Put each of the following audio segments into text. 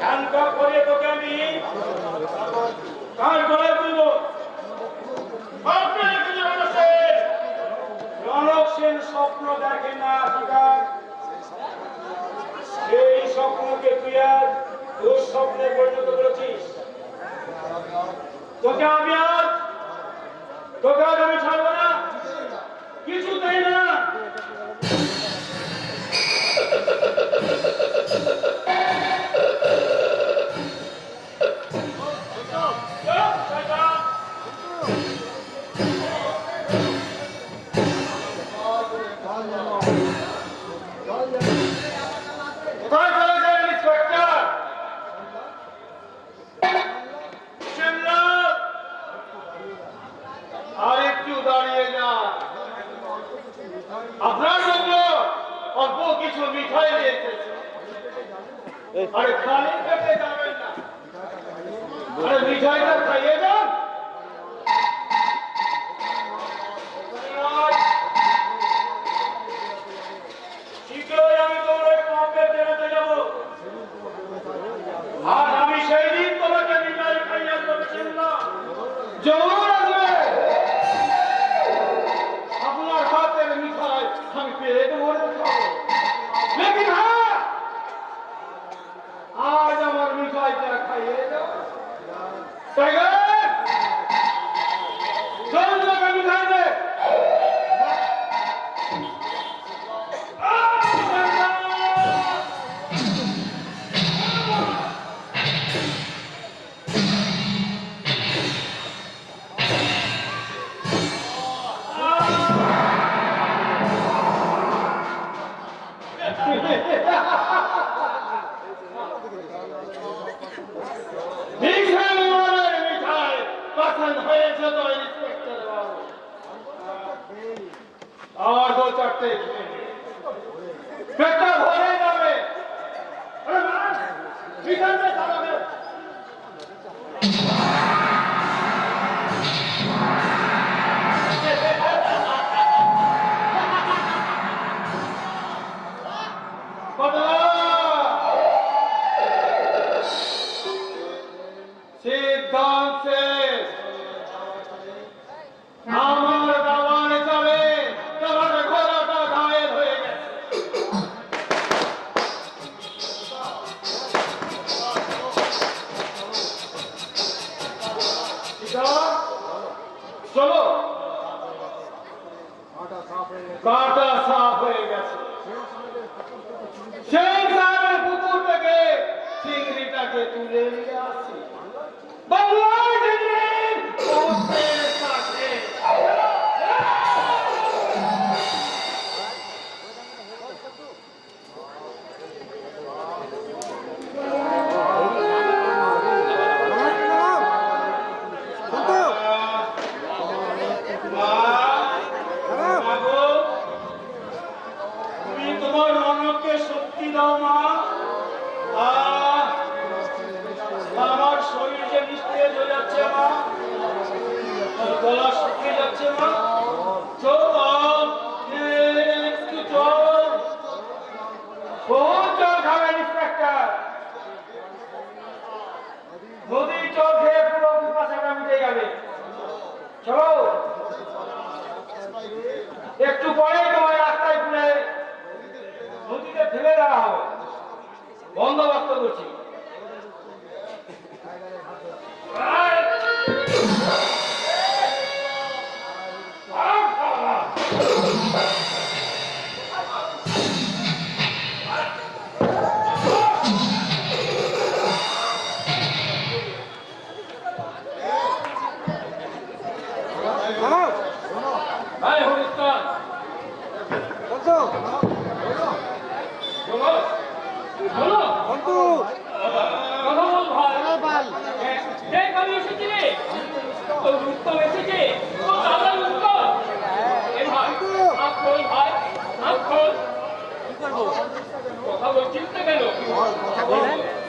Handcuff করিয়ে স্বপ্ন দেখে না হাজার সেই স্বপ্নকে তুই আর দুঃস্বপ্নে পরিণত করেছিস তোকে আমি আর अरे खाली करते जावे ना। अरे विजय कर खाइएगा চলো দাও মা আমার শরীর যে নিস্তেজ হয়ে যাচ্ছে মা গলা শুকিয়ে যাচ্ছে মা।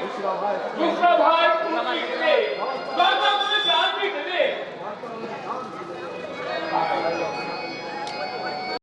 মুসরা ভাই মুসরা ভাই